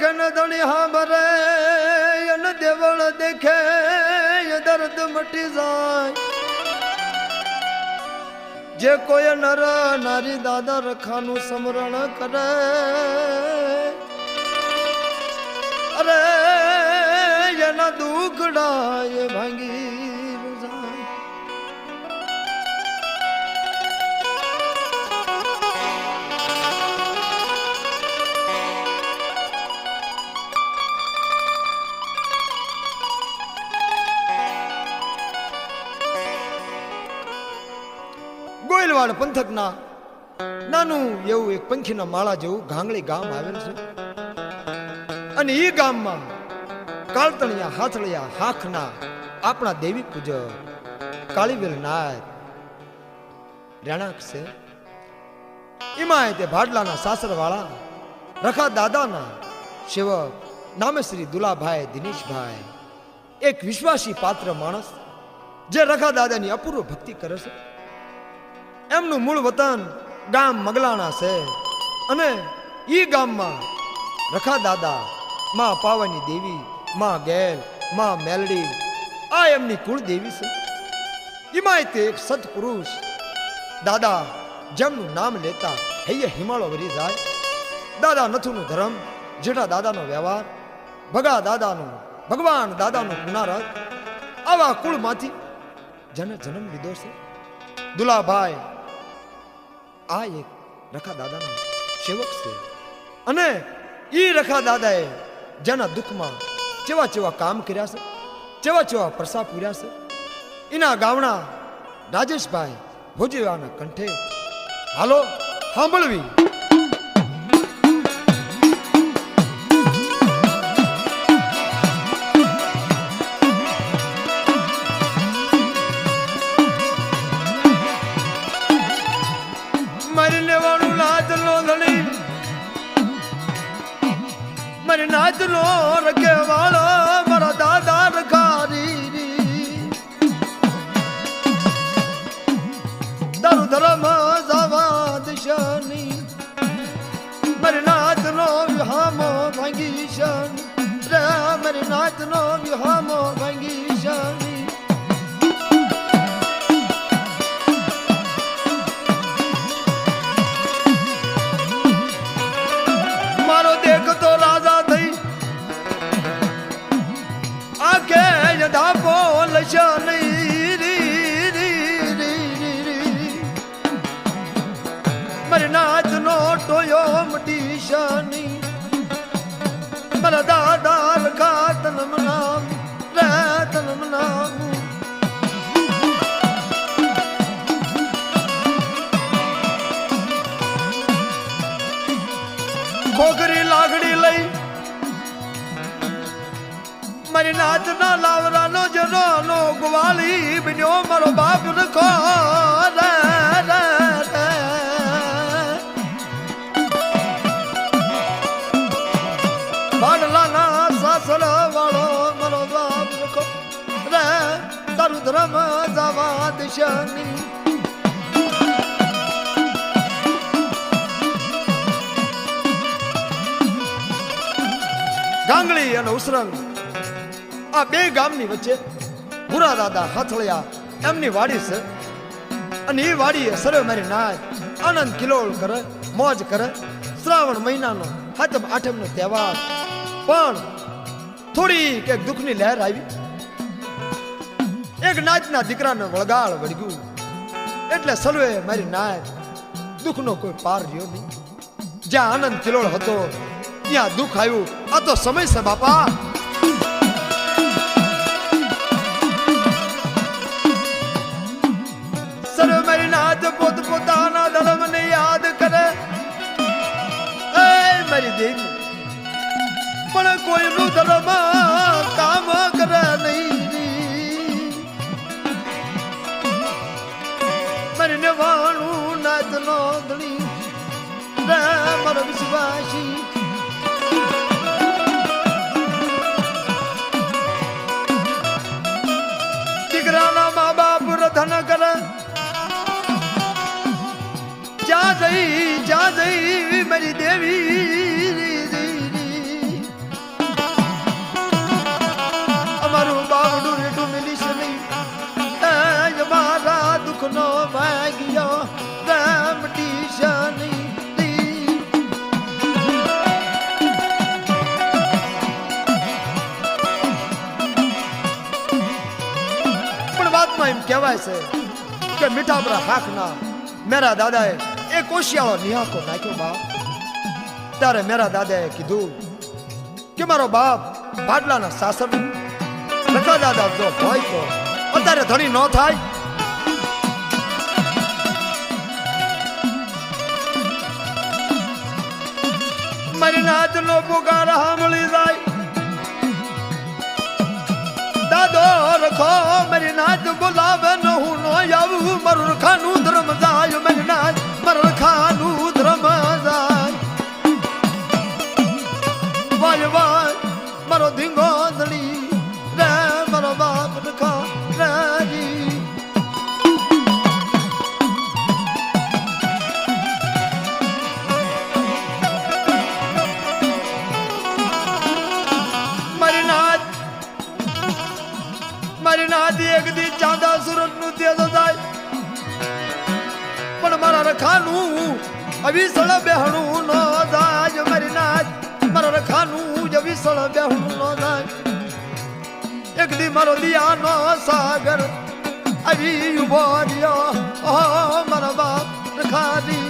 દેખે ન ધણી હાંભરે અને દેવળ દેખે દર્દ મટી જાય. જે કોઈ નર નારી દાદા રખાનું સમરણ કરે, અરે, એના દુખડા એ ભાંગી ગોયલવાડ પંથકના. નાનું એવું એક પંખીના માળા જેવું ગાંગળી ગામ આવેલ છે. અને એ ગામમાં કાળતણિયા હાથળિયા હાખના આપણા દેવી પૂજક કાળીવેલ નાથ રેણાક છે. એમાં તે ભાડલાના સાસરવાળા, રખા દાદાના સેવક નામે શ્રી દુલાભાઈ દિનેશભાઈ, એક વિશ્વાસી પાત્ર માણસ, જે રખા દાદાની અપૂર્વ ભક્તિ કરે છે. એમનું મૂળ વતન ગામ મગલાણા છે. અને ઈ ગામમાં રખા દાદા, માં પાવાની દેવી, માં ગેલ, માં મેલડી, આ એમની કુળ દેવી છે. એમાં તે એક સત્પુરુષ દાદા જેમનું નામ લેતા હૈયે હિમાળો વરી જાય. દાદા નથુનું ધર્મ, જેઠા દાદાનો વ્યવહાર, ભગા દાદાનું, ભગવાન દાદાનું પુનારત આવા કુળમાંથી જેને જન્મ લીધો છે. દુલાભાઈ આ એક રખા દાદાના સેવક છે. અને એ રખા દાદાએ જેના દુઃખમાં ચેવા ચેવા કામ કર્યા છે ચેવા ચેવા પ્રસાદ પૂર્યા છે, એના ગામણા રાજેશભાઈ ભોજીવાના કંઠે હાલો સાંભળવી. નાચ નો વિહામો ભાંગી મારી નાચ ના લાવરાનો જનો નો ગવાલી, બન્યો મારો બાપ રખો ભાડલાના સાસર વાળો મારો બાપ રખો રે તારું ધર્મ જવા દિશાની ગાંગળી અને ઉસરંગ. આ બે ગામની વચ્ચે ભૂરા દાદા હથળિયા એમની વાડી છે. અને એ વાડીએ સર્વે મારી નાચ આનંદ કિલોળ કરે, મોજ કરે. શ્રાવણ મહિનાનો હાથમ આઠમનો તહેવાર. પણ થોડી કે દુઃખની લહેર આવી. એક નાચના દીકરાને વળગાળ વળગ્યું. એટલે સર્વે મારી નાચ દુઃખનો કોઈ પાર રહ્યો નહીં. જ્યાં આનંદ કિલોળ હતો, ત્યાં દુઃખ આવ્યું. આ તો સમય છે બાપા. કહેવાય છે કે મીઠા હાકના મેરા દાદાએ એ કોશિયાળો નિહાકો નાખ્યો બાપ. ત્યારે મેરા દાદાએ કીધું કે મારો બાપ ભાટલાના સાસર. રકા દાદા જો હોય તો અત્યારે ધણી ન થાય. મારી નાચ નો પુકાર સાંભળી જાય. દાદો રખો, મારી નાચ આવું રખાનું ધર્મ દિયાનો સાગર આવી ઊભો રહ્યો ઓહો મારા બાપ રખાની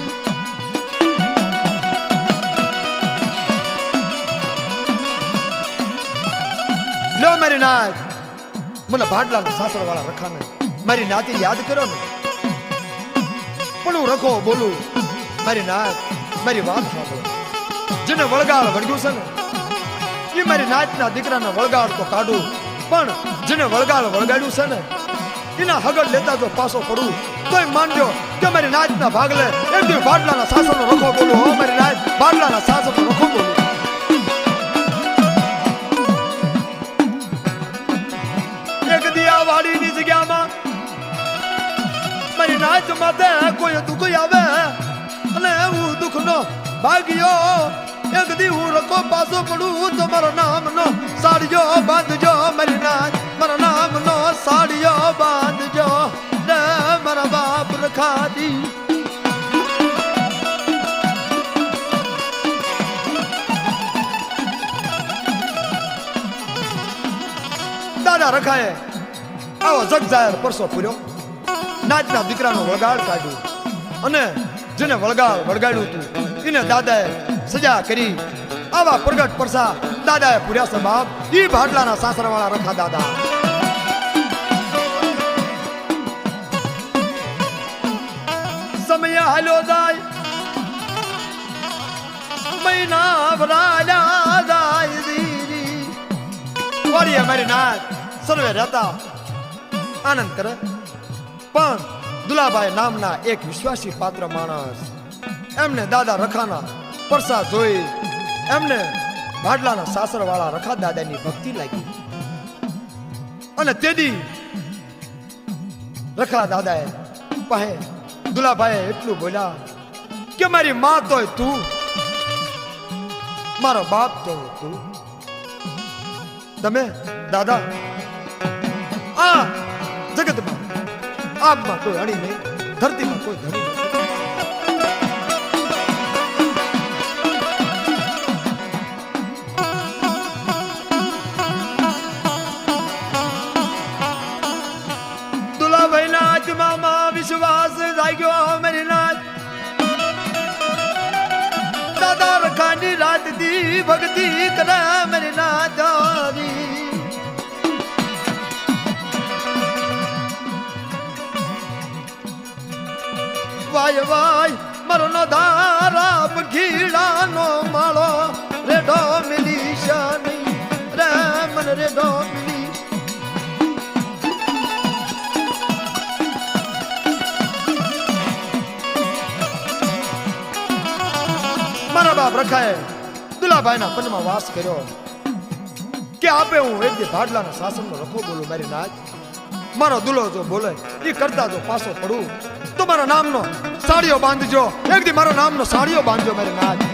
લો મારી નાથ મને ભાડલા સાસર વાળા રખાને મારી નાતી યાદ કરો ને પણ હું રખો બોલું મારી નાથ મારી વાત સાંભળો જેને વળગાડ વળગ્યું છે ને એ મારી નાચના દીકરાને વળગાડ તો કાઢું પણ જેને વળગાડ વળગાડ્યું છે ને, એના હગડ લેતા જો પાછો પડું તોય માનજો કે મારી નાચના ભાગલે એમ બી બાટલાના સાસનો રખો બોલું મારી નાચ બાટલાના સાસનો રખો બોલું કોઈ દુઃખ આવે, અને હું દુઃખનો ભાગ્યો એક દી હું રકો પાસો પડું તો મારા નામનો સાડિયો બાંધજો મારી નાચ મારા નામનો સાડિયો બાંધજો. ને મારા બાપ રખાદી દાદા રખાએ. આવો જગ જાહેર પરસો પૂર્યો. નાચના દીકરાનો વળગાડ કાઢ્યું. અને જેને વળગાડ વળગાડ્યું હતું, એને દાદાએ સજા કરી. આવા પ્રગટ પરસા દાદાએ પૂર્યા સંભાવ. ઈ ભાડલાના સાસરાવાળા રખા દાદા. સમય હાલ્યો જાય. મહિના ભરાયા જાય દીરી વાડીએ મારી નાથ સર્વે રહેતા. આનંદ કરે. પણ દુલાભાઈ નામના એક વિશ્વાસી પાત્ર માણસ. એમને દાદા રખાના પરસા જોઈ એમને ભાડલાના સાસર વાળા રખા દાદાની ભક્તિ લાગી. અને તેદી રખા દાદાએ પાસે દુલાભાઈ એટલું બોલ્યા કે મારી માં તોય તું, મારો બાપ તો તું. તમે, દાદા, આ જગતમાં આબમાં કોઈ અડી નહીં, ધરતીમાં કોઈ ધણી નહીં. દી ભક્તિ કરે મારી નાથારી વાય વાય, મારો નો ધારા પખીડાનો માળો રેડો મિલી શાની રે મન રેડો મિલી. મારા બાપ રખાએ દુલાભાઈના પનમાં વાસ કર્યો. કે આપે હું એક ભાડલાના શાસનનો રખો બોલું મારી નાચ મારો દુલો જો બોલે એ કરતા જો પાછો પડું. તો મારા નામનો સાડીઓ બાંધજો. એક દી મારો નામનો સાડીઓ બાંધજો મારી નાચ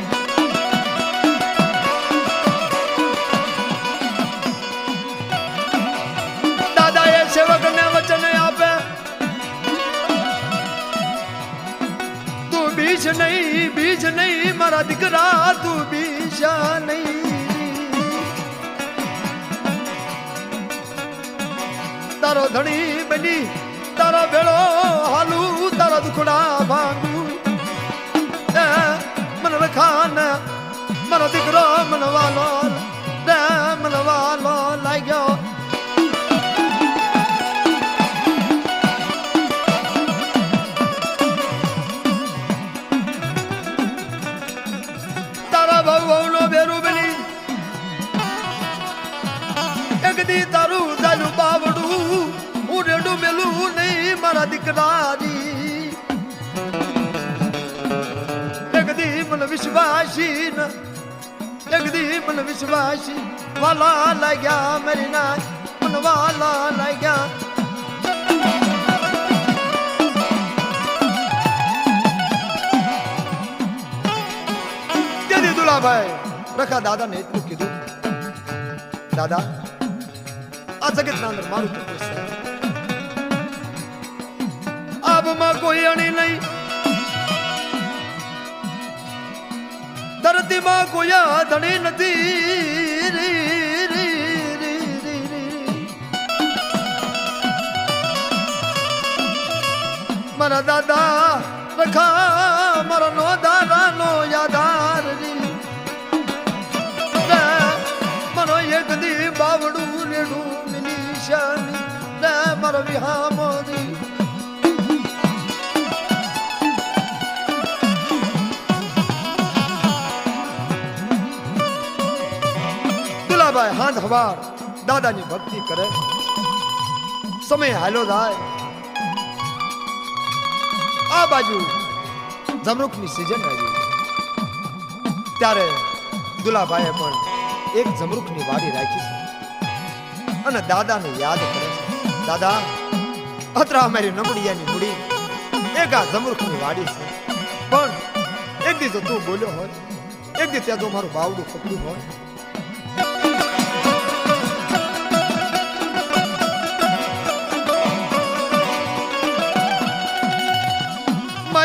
નહીં, બીજ નહીં, મારા દીકરા, તું બીજા નહીં તારો ધણી બની, તારા ભેળો હાલું, તારા દુખડા ભાંગું. મન રખાન, મારો દીકરો મનવાલો ધરતીમાં કોઈ ધણી નથી. મારા દાદા રખા મારા નો દાદા નો યાદાર મારો એક દી બાવડું રેડું મિલી શાની મારો વિહા રી. દુલાભાઈ હાથ હવાર દાદાની ભક્તિ કરે. સમય હાલો જાય આ બાજુ જમરૂખની સિઝન આવી. ત્યારે દુલાભાઈએ પણ એક જમરૂખની વાડી રાખી છે. અને દાદાને યાદ કરે છે. દાદા, અત્રા અમારી નમડિયાની મૂડી એક આ જમરૂખની વાડી છે. પણ એક દી જો તું બોલ્યો હોય, એક દી ત્યાં જો મારું બાવડું પકડ્યું હોય.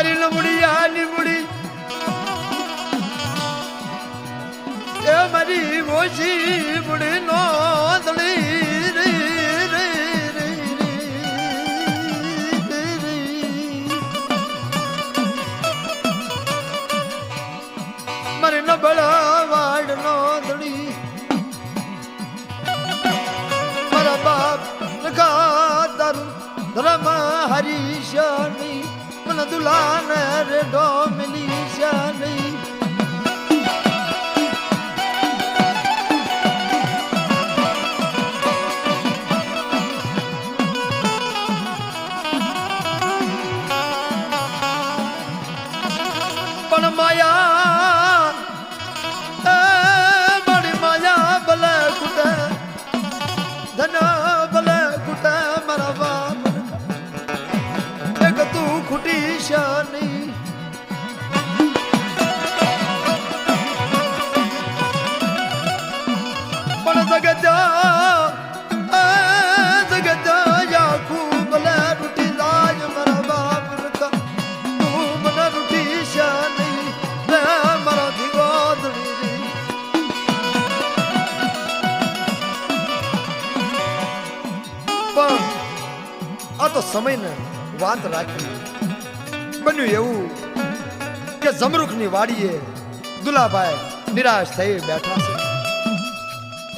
મારી લમડી આ લીમડી એ મારી ઓછી મુડી નો. મારી નબળા વાડ નો દળી મારા બાપ તારું ધર્મ હરીશની મન દુલાન બન્યું એવું કે જમરૂખની વાડીએ દુલાભાઈ નિરાશ થઈ બેઠા છે.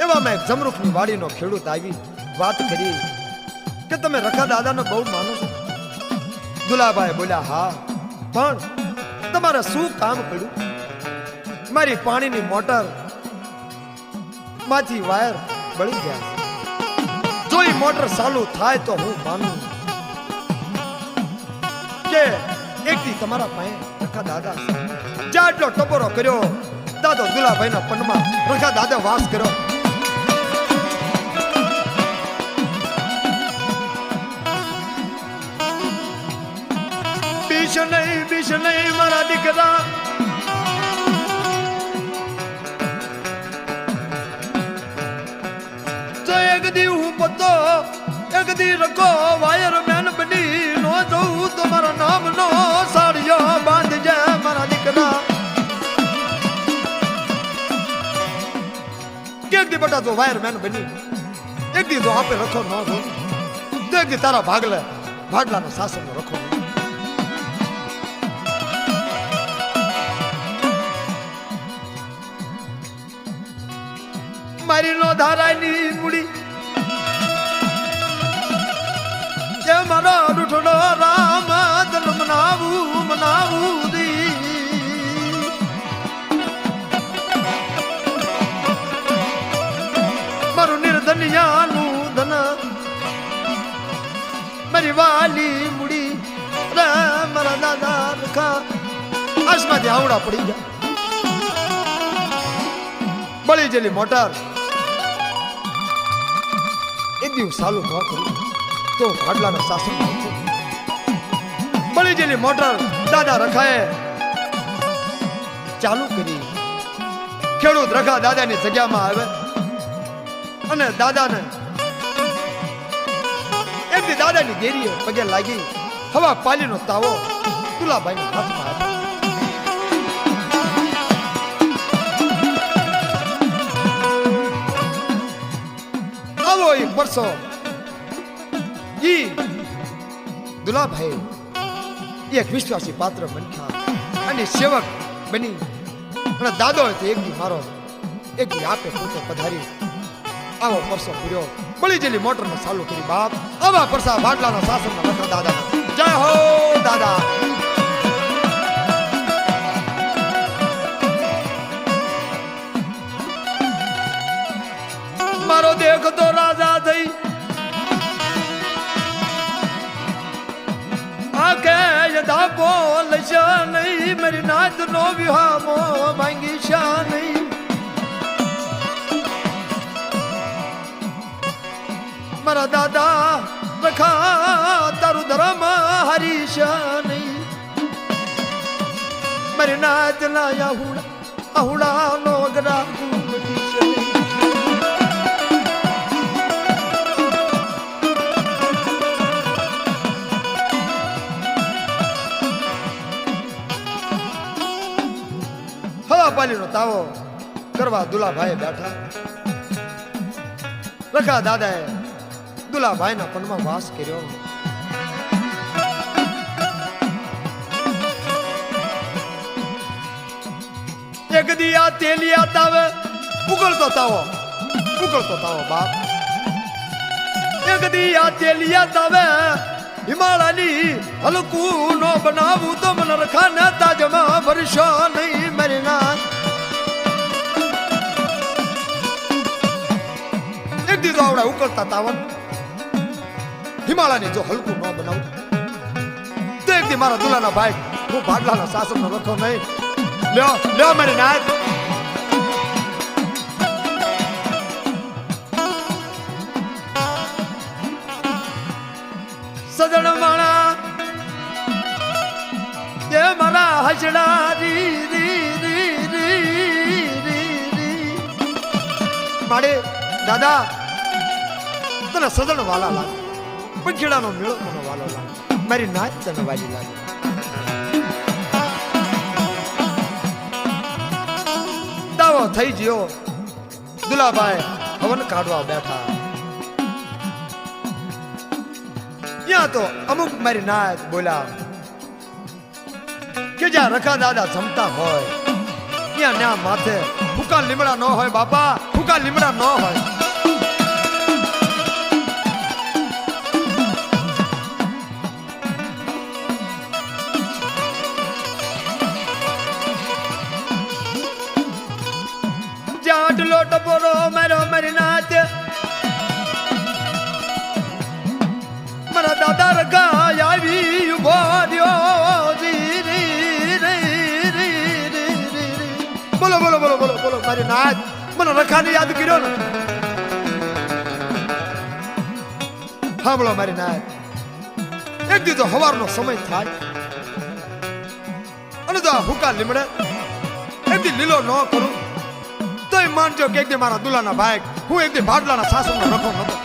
એવામાં એક જમરૂખની વાડીનો ખેડૂત આવી વાત કરી કે તમે રખા દાદાનો બહુ માનો છો. દુલાભાઈ બોલ્યા, હા, પણ તમારે શું કામ પડ્યું? મારી પાણીની મોટરમાંથી વાયર બળી ગયા જો એ મોટર ચાલુ થાય તો હું માનું કે એકથી તમારા પાસે રખા દાદા એટલો ટપોરો કર્યો. દાદો દુલાભાઈના પનમાં રખા દાદા વાસ કર્યો. બીશ નહીં બીશ નહીં, મારા દીકરા. એક દી હું પતો, એક દી રકો વાયર મેન બટા જો વાયરમેન બની. દી જો આપે રખો ન જો દેખી તારા ભાગલે ભાગલાનો શાસન રખો મારી નો ધારાની મૂડી. જે મારો નિર્ધનિયાનું ધન. મારી વાલી મુડી. રે, મારા દાદા રખા આસમાંથી આવડા પડી ગયા. બળી જેલી મોટર. એક દિવસ ચાલુ ન કરું તો ભાડલાના શાસન બળી જેલી મોટર દાદા રખાએ. ચાલુ કરી. ખેડૂત રખા દાદાની જગ્યામાં આવે. અને દાદાને દી દાદાની દેરીએ પગે લાગી હવા પાલીનો તાવો તુલાભાઈના હાથમાં આવ્યો આવો એક વર્ષો ઈ દુલાભાઈ એક વિશ્વાસી પાત્ર બન્યા અને સેવક બની. અને દાદો હતો એક દી મારો. એક દી આપે પોતે પધારી આવો પરસો પૂર્યો બળી જેલી મોટર ને ચાલુ કરી બાપ. આવા પરસા બાટલાના માં લખા દાદા. જય હો, દાદા. મારો દેખ તો રાજા થઈ. આકે યદા બોલ નહીં. મારી નાચ નો વિહામો માંગી શા મારા દાદા રખા તારું ધર્મ હરીશા નહીં. મારી નાચ ના આહુડા આહુડા નો તાવો કરવા દુલાભાઈ બેઠા. રખા દાદાએ દુલાભાઈના પનમાં વાસ કર્યો? એક દિયા તેલિયા તાવે, ઉગળતો તાવો ઉગળતો તાવો બાપ. એક દિયા તેલિયા તાવે હિમાલયની હલકું નો બનાવું તો મન રખાને તાજમાં ભરશો નહીં મરીના એક દી આવડે આવડા ઉકળતા તાવન હિમાલયની જો હલકું ન બનાવું. તો એક મારા દુલાના ભાઈ, હું ભાડલાના શાસનનો રખો નહીં. લ્યો લ્યો મારી નાથ સજણ માણા, એ મારા હસડા દાદા, તને સજણ વાલા લાગે. પંખીડાનો મેળો મને વાલો લાગે? મારી નાચ તને વાલી લાગે. દાવો થઈ ગયો. દુલાભાઈ હવન કાઢવા બેઠા. ત્યાં તો અમુક મારી નાચ બોલ્યા, કે જ્યાં રખા દાદા જમતા હોય, ત્યાં ન્યા માથે ફૂકા લીમડા ન હોય બાપા ફૂકા લીમડા ન હોય. નાચ મને રખાને યાદ કર્યો ને. સાંભળો મારી નાયક એક દીધો હવારનો સમય થાય અને જો હુકા લીમડે એક દી લીલો ન કરું, તોય માનજો કે એક દી મારા દુલાના ભાઈ, હું એક દી ભાડલાના સાસુનો રખો નતો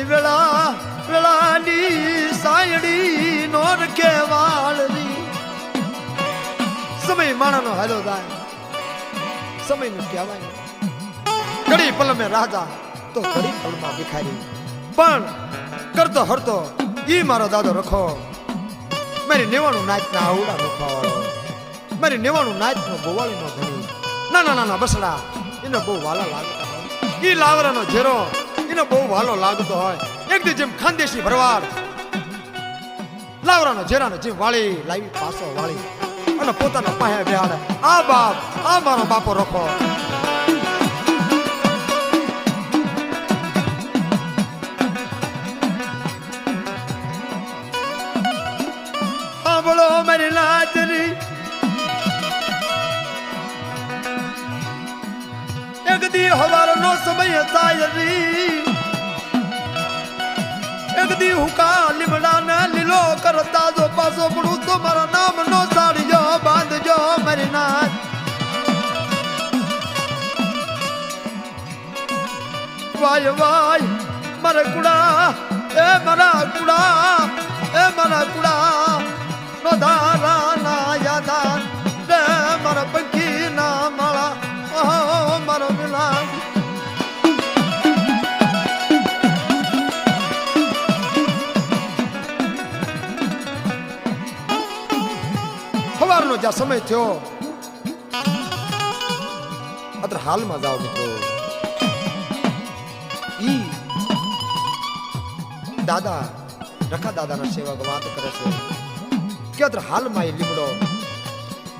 મારી વેળા, વેળાની સાયડી નો રખે વાળની સમય માણાનો હાલો થાય સમયનું કહેવાય. ઘડી પલમે રાજા તો ઘડી પલમાં ભિખારી. પણ કરતો હરતો ઈ મારો દાદો રખો. મારી નેવાણું નાચના આવડા રખવા વાળો મારી નેવાણું નાચનો ગોવાળીનો ધણી નાના નાના બસડા, એને બહુ વાલા લાગતા ઈ લાવરાનો ઝેરો એને બહુ વાલો લાગતો હોય. એક દી જેમ ખાનદેશી ભરવાડ. લાવરાનો જેરાનો જેમ વાળી, લાવી પાસો વાળી. અને પોતાના પાસે બેહાડે આ બાપ, આ મારો બાપો રખો સાંભળો મારી લાજરી દી હવારો નો સમય તાયરી એક દી હુકા લીમડા ને લીલો કરતા જો પાછો પડું તો મારા નામ નો સાડીજો બાંધજો મારી નાચ વાય વાય મારા કુડા એ મારા કુડા એ મારા કુડા નો ધારા સવારનો જ્યાં સમય થયો. અત્યારે હાલમાં જાઓ મિત્રો. ઈ દાદા, રખા દાદાના સેવક વાત કરે છે. કે અત્યારે હાલમાં એ લીમડો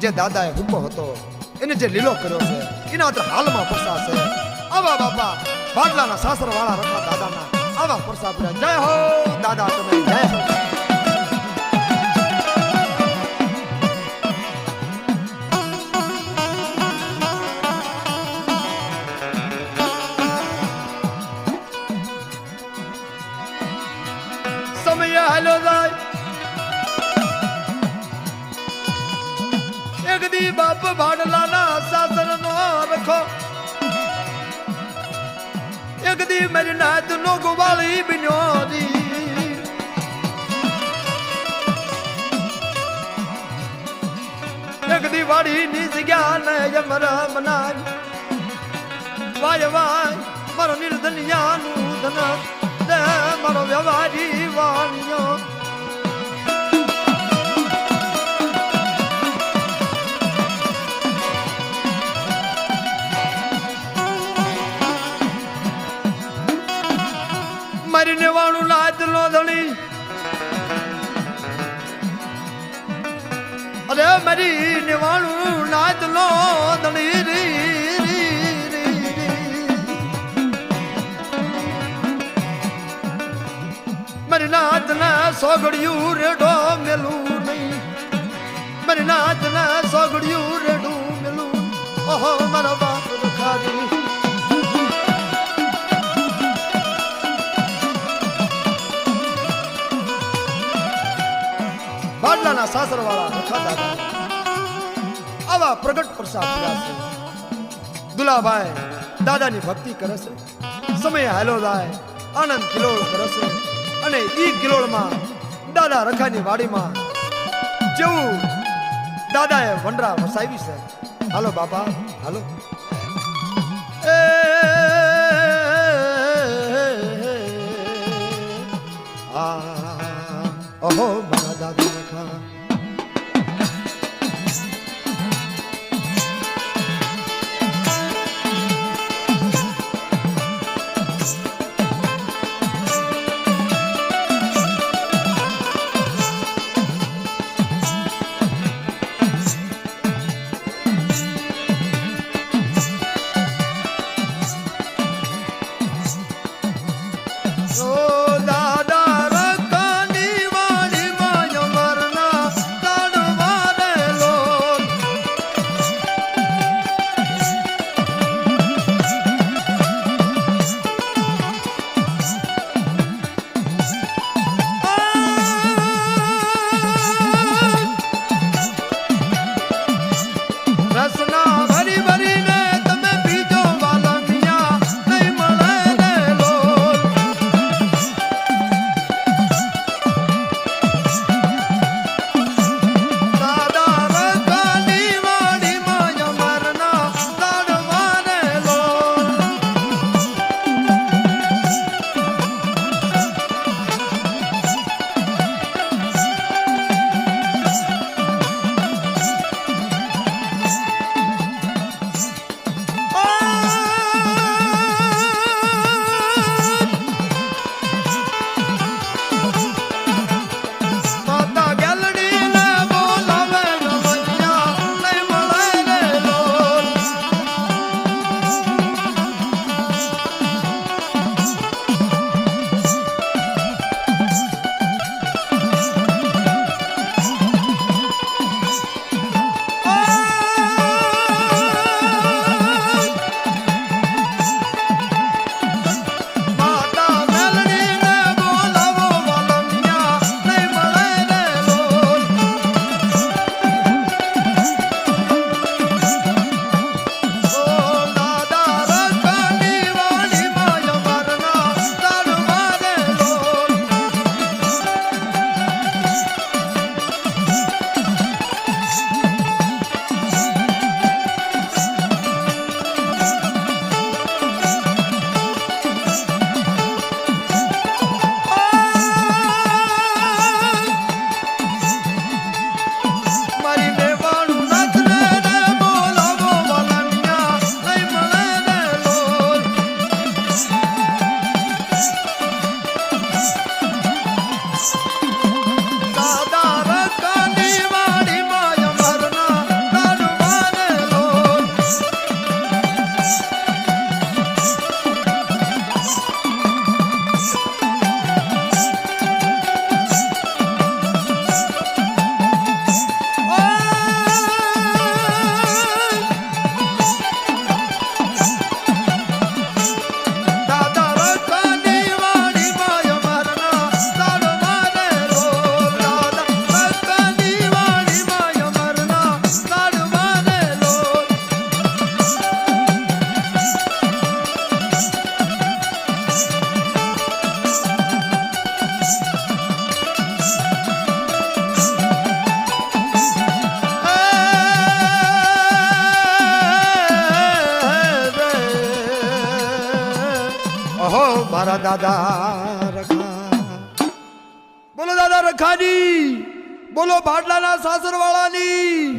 જે દાદાએ હુક્કો હતો, એને જે લીલો કર્યો છે, એના અત્યારે હાલમાં પરસા આવા બાપા, બાટલાના સાસરવાળા રખા દાદાના આવા પરસા પૂરા જય હો દાદા, તમે જય હો. વાડી ની જગ્યા ને યમરા મનાય. વાય વાય, મારો નિર્ધનિયા નું ધન દે, મારો વ્યવહારી વાણિયો મારી અરે મારી નેવાણું નાચ નો ધણી રી રી રી રી. મારી નાચ ના સોગડિયું રેડો મેલું નહીં. મારી નાચ ના સોગડિયું રેડું મેલું ઓહો, મારા બાપ રખાવી બાટલાના સાસર વાળા દાદા આવા પ્રગટ પ્રસાદ થયા છે દુલાભાઈ દાદાની ભક્તિ કરે છે. સમય હાલો જાય, આનંદ કિલોળ કરે છે. અને ઈ કિલોળમાં દાદા રખાની વાડીમાં જેવું દાદાએ વંડરા વસાવી છે. હાલો બાપા, હાલો. એ, આ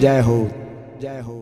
जय हो जय हो